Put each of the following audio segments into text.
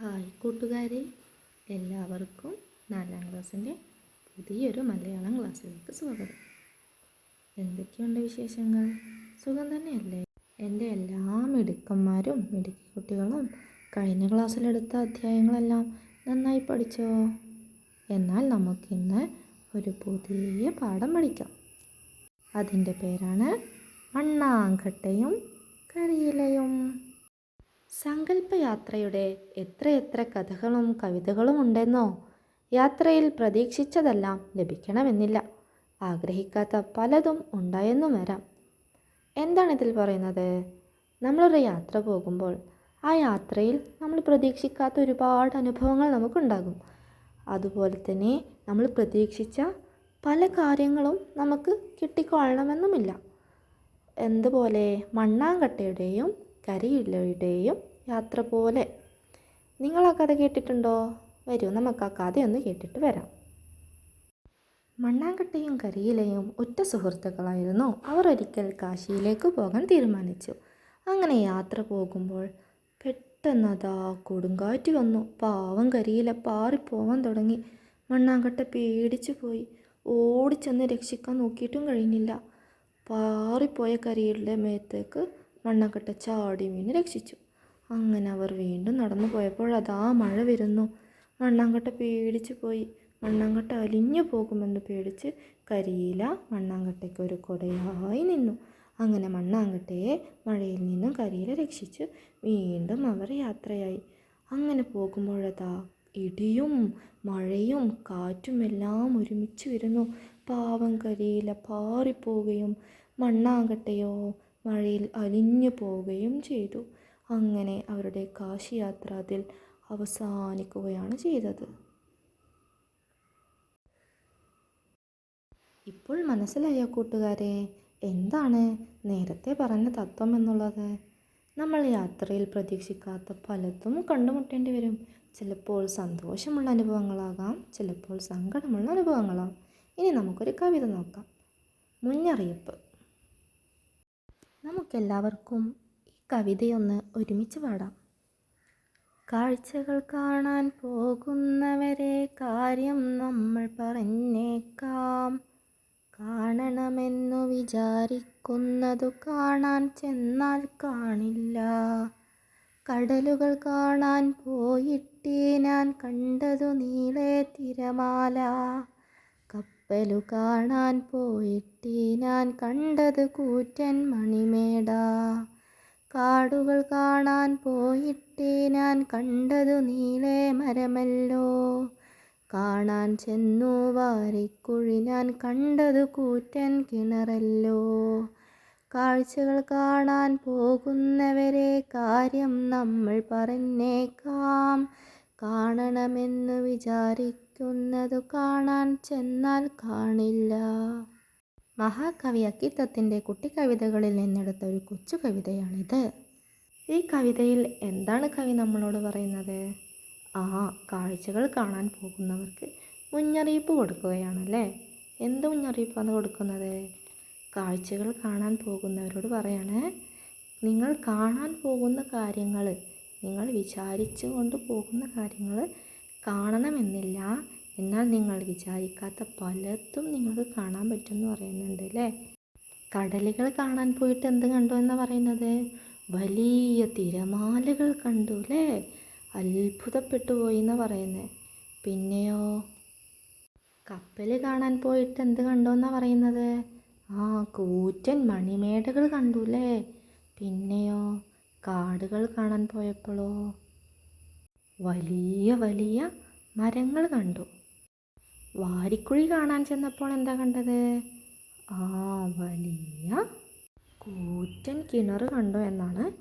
Hi കൂട്ടുകാരെ എല്ലാവർക്കും നാലാം ക്ലാസ്സിന്റെ പുതിയൊരു മലയാളം ക്ലാസ്സിലേക്ക് സ്വാഗതം. എന്തൊക്കെയുണ്ട് വിശേഷങ്ങൾ? സുഖം തന്നെയല്ലേ? എന്റെ എല്ലാ മിടുക്കന്മാരും മിടുക്കി കുട്ടികളും കഴിഞ്ഞ ക്ലാസ്സിലെടുത്ത അധ്യായങ്ങളെല്ലാം നന്നായി പഠിച്ചോ? എന്നാൽ നമുക്കിന്ന് ഒരു പുതിയ പാഠം പഠിക്കാം. അതിന്റെ പേരാണ് മണ്ണാങ്കട്ടയും കരിയിലയും. സങ്കല്പയാത്രയുടെ എത്രയെത്ര കഥകളും കവിതകളും ഉണ്ടെന്നോ യാത്രയിൽ പ്രതീക്ഷിച്ചതെല്ലാം ലഭിക്കണമെന്നില്ല. ആഗ്രഹിക്കാത്ത പലതും ഉണ്ടായെന്നും വരാം. എന്താണ് ഇതിൽ പറയുന്നത്? നമ്മളൊരു യാത്ര പോകുമ്പോൾ ആ യാത്രയിൽ നമ്മൾ പ്രതീക്ഷിക്കാത്ത ഒരുപാട് അനുഭവങ്ങൾ നമുക്കുണ്ടാകും. അതുപോലെ തന്നെ നമ്മൾ പ്രതീക്ഷിച്ച പല കാര്യങ്ങളും നമുക്ക് കിട്ടിക്കൊള്ളണമെന്നുമില്ല. എന്തുപോലെ മണ്ണാങ്കട്ടയുടെയും കരിയിലയുടെയും യാത്ര പോലെ. നിങ്ങൾ ആ കഥ കേട്ടിട്ടുണ്ടോ? വരൂ നമുക്ക് ആ കഥയൊന്ന് കേട്ടിട്ട് വരാം. മണ്ണാങ്കട്ടയും കരിയിലയും ഒറ്റ സുഹൃത്തുക്കളായിരുന്നു. അവർ ഒരിക്കൽ കാശിയിലേക്ക് പോകാൻ തീരുമാനിച്ചു. അങ്ങനെ യാത്ര പോകുമ്പോൾ പെട്ടെന്നതാ കൊടുങ്കാറ്റ് വന്നു. പാവം കരിയില പാറിപ്പോവാൻ തുടങ്ങി. മണ്ണാങ്കട്ട പേടിച്ചു പോയി. ഓടിച്ചെന്ന് രക്ഷിക്കാൻ നോക്കിയിട്ടും കഴിഞ്ഞില്ല. പാറിപ്പോയ കരിയിലെ മേത്തേക്ക് മണ്ണാങ്കട്ട ചാടി വീണ് രക്ഷിച്ചു. അങ്ങനെ അവർ വീണ്ടും നടന്നു പോയപ്പോൾ അതാ മഴ വരുന്നു. മണ്ണാങ്കട്ട പേടിച്ചു പോയി. മണ്ണാങ്കട്ട അലിഞ്ഞു പോകുമെന്ന് പേടിച്ച് കരിയില മണ്ണാങ്കട്ടയ്ക്ക് ഒരു കൊടയായി നിന്നു. അങ്ങനെ മണ്ണാങ്കട്ടയെ മഴയിൽ നിന്നും കരിയില രക്ഷിച്ച്. വീണ്ടും അവർ യാത്രയായി. അങ്ങനെ പോകുമ്പോഴതാ ഇടിയും മഴയും കാറ്റുമെല്ലാം ഒരുമിച്ച് വരുന്നു. പാവം കരിയില പാറിപ്പോവുകയും മണ്ണാങ്കട്ടയോ മഴയിൽ അലിഞ്ഞു പോവുകയും ചെയ്തു. അങ്ങനെ അവരുടെ കാശി യാത്ര അതിൽ അവസാനിക്കുകയാണ് ചെയ്തത്. ഇപ്പോൾ മനസ്സിലായ കൂട്ടുകാരെ? എന്താണ് നേരത്തെ പറഞ്ഞ തത്വം എന്നുള്ളത്? നമ്മൾ യാത്രയിൽ പ്രതീക്ഷിക്കാത്ത പലതും കണ്ടുമുട്ടേണ്ടി വരും. ചിലപ്പോൾ സന്തോഷമുള്ള അനുഭവങ്ങളാകാം ചിലപ്പോൾ സങ്കടമുള്ള അനുഭവങ്ങളാകാം. ഇനി നമുക്കൊരു കവിത നോക്കാം. മുന്നറിയിപ്പ്. നമുക്കെല്ലാവർക്കും ഈ കവിതയൊന്ന് ഒരുമിച്ച് പാടാം. കാഴ്ചകൾ കാണാൻ പോകുന്നവരെ കാര്യം നമ്മൾ പറഞ്ഞേക്കാം. കാണണമെന്നു വിചാരിക്കുന്നതു കാണാൻ ചെന്നാൽ കാണില്ല. കടലുകൾ കാണാൻ പോയിട്ടേ ഞാൻ കണ്ടതു നീളെ തിരമാല. കപ്പലു കാണാൻ പോയിട്ടി ഞാൻ കണ്ടത് കൂറ്റൻ മണിമേട. കാടുകൾ കാണാൻ പോയിട്ടി ഞാൻ കണ്ടതു നീളെ മരമല്ലോ. കാണാൻ ചെന്നു വാരിക്കുഴി ഞാൻ കണ്ടതു കൂറ്റൻ കിണറല്ലോ. കാഴ്ചകൾ കാണാൻ പോകുന്നവരെ കാര്യം നമ്മൾ പറഞ്ഞേക്കാം. കാണണമെന്നു വിചാരിക്കുന്നതു കാണാൻ ചെന്നാൽ കാണില്ല. മഹാകവി അക്കിത്തത്തിന്റെ കുട്ടിക്കവിതകളിൽ നിന്നെടുത്ത ഒരു കൊച്ചു കവിതയാണിത്. ഈ കവിതയിൽ എന്താണ് കവി നമ്മളോട് പറയുന്നത്? ആ കാഴ്ചകൾ കാണാൻ പോകുന്നവർക്ക് മുന്നറിയിപ്പ് കൊടുക്കുകയാണല്ലേ? എന്ത് മുന്നറിയിപ്പാണ് കൊടുക്കുന്നത്? കാഴ്ചകൾ കാണാൻ പോകുന്നവരോട് പറയാണ് നിങ്ങൾ കാണാൻ പോകുന്ന കാര്യങ്ങൾ നിങ്ങൾ വിചാരിച്ചു കൊണ്ട് പോകുന്ന കാര്യങ്ങൾ കാണണമെന്നില്ല. എന്നാൽ നിങ്ങൾ വിചാരിക്കാത്ത പലതും നിങ്ങൾക്ക് കാണാൻ പറ്റുമെന്ന് പറയുന്നുണ്ട് അല്ലേ? കടലുകൾ കാണാൻ പോയിട്ട് എന്ത് കണ്ടു എന്ന് പറയുന്നത്? വലിയ തിരമാലകൾ കണ്ടു അല്ലേ? അത്ഭുതപ്പെട്ടു പോയി എന്ന് പറയുന്നത് പിന്നെയോ? കപ്പൽ കാണാൻ പോയിട്ട് എന്ത് കണ്ടു എന്നാണ് പറയുന്നത്? ആ കൂറ്റൻ മണിമേടകൾ കണ്ടു അല്ലേ? പിന്നെയോ? കാടുകൾ കാണാൻ പോയപ്പോഴോ? വലിയ വലിയ മരങ്ങൾ കണ്ടു. വാരിക്കുഴി കാണാൻ ചെന്നപ്പോൾ എന്താ കണ്ടത്? ആ വലിയ കൂറ്റൻ കിണർ കണ്ടു എന്നാണ്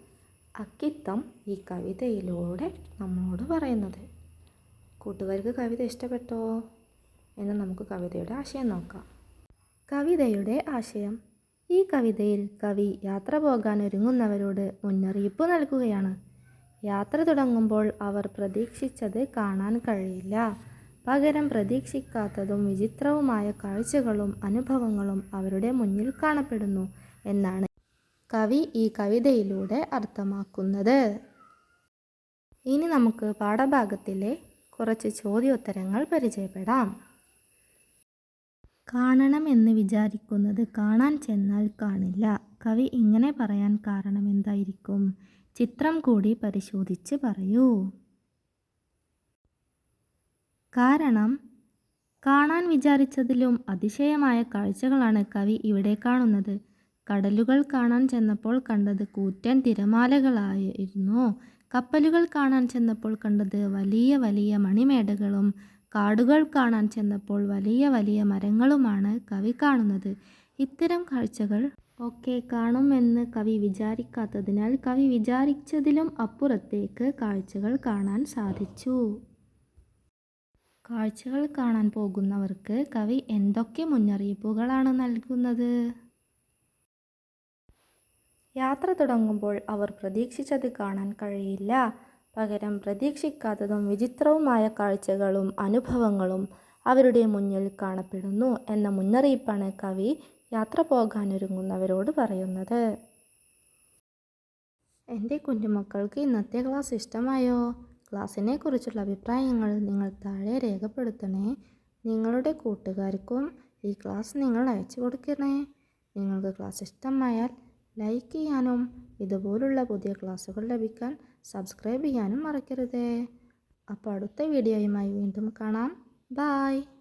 അക്കിത്തം ഈ കവിതയിലൂടെ നമ്മളോട് പറയുന്നത്. കൂട്ടുകാർക്ക് കവിത ഇഷ്ടപ്പെട്ടോ എന്ന് നമുക്ക് കവിതയുടെ ആശയം നോക്കാം. കവിതയുടെ ആശയം ഈ കവിതയിൽ കവി യാത്ര പോകാൻ ഒരുങ്ങുന്നവരോട് മുന്നറിയിപ്പ് നൽകുകയാണ്. യാത്ര തുടങ്ങുമ്പോൾ അവർ പ്രതീക്ഷിച്ചത് കാണാൻ കഴിയില്ല. പകരം പ്രതീക്ഷിക്കാത്തതും വിചിത്രവുമായ കാഴ്ചകളും അനുഭവങ്ങളും അവരുടെ മുന്നിൽ കാണപ്പെടുന്നു എന്നാണ് കവി ഈ കവിതയിലൂടെ അർത്ഥമാക്കുന്നത്. ഇനി നമുക്ക് പാഠഭാഗത്തിലെ കുറച്ച് ചോദ്യോത്തരങ്ങൾ പരിചയപ്പെടാം. കാണണം എന്ന് വിചാരിക്കുന്നത് കാണാൻ ചെന്നാൽ കാണില്ല. കവി ഇങ്ങനെ പറയാൻ കാരണം എന്തായിരിക്കും? ചിത്രം കൂടി പരിശോധിച്ച് പറയൂ. കാരണം കാണാൻ വിചാരിച്ചതിലും അതിശയമായ കാഴ്ചകളാണ് കവി ഇവിടെ കാണുന്നത്. കടലുകൾ കാണാൻ ചെന്നപ്പോൾ കണ്ടത് കൂറ്റൻ തിരമാലകളായിരുന്നു. കപ്പലുകൾ കാണാൻ ചെന്നപ്പോൾ കണ്ടത് വലിയ വലിയ മണിമേടകളും കാടുകൾ കാണാൻ ചെന്നപ്പോൾ വലിയ വലിയ മരങ്ങളുമാണ് കവി കാണുന്നത്. ഇത്തരം കാഴ്ചകൾ ഒക്കെ കാണുമെന്ന് കവി വിചാരിക്കാത്തതിനാൽ കവി വിചാരിച്ചതിലും അപ്പുറത്തേക്ക് കാഴ്ചകൾ കാണാൻ സാധിച്ചു. കാഴ്ചകൾ കാണാൻ പോകുന്നവർക്ക് കവി എന്തൊക്കെ മുന്നറിയിപ്പുകളാണ് നൽകുന്നത്? യാത്ര തുടങ്ങുമ്പോൾ അവർ പ്രതീക്ഷിച്ചത് കാണാൻ കഴിയില്ല. പകരം പ്രതീക്ഷിക്കാത്തതും വിചിത്രവുമായ കാഴ്ചകളും അനുഭവങ്ങളും അവരുടെ മുന്നിൽ കാണപ്പെടുന്നു എന്ന മുന്നറിയിപ്പാണ് കവി യാത്ര പോകാനൊരുങ്ങുന്നവരോട് പറയുന്നത്. എന്റെ കുഞ്ഞുമക്കൾക്ക് ഇന്നത്തെ ക്ലാസ് ഇഷ്ടമായോ? ക്ലാസ്സിനെ കുറിച്ചുള്ള അഭിപ്രായങ്ങൾ നിങ്ങൾ താഴെ രേഖപ്പെടുത്തണേ. നിങ്ങളുടെ കൂട്ടുകാർക്കും ഈ ക്ലാസ് നിങ്ങൾ അയച്ചു കൊടുക്കണേ. നിങ്ങൾക്ക് ക്ലാസ് ഇഷ്ടമായാൽ ലൈക്ക് ചെയ്യാനും ഇതുപോലുള്ള പുതിയ ക്ലാസ്സുകൾ ലഭിക്കാൻ സബ്സ്ക്രൈബ് ചെയ്യാനും മറക്കരുതേ. അപ്പോൾ അടുത്ത വീഡിയോയുമായി വീണ്ടും കാണാം. ബായ്.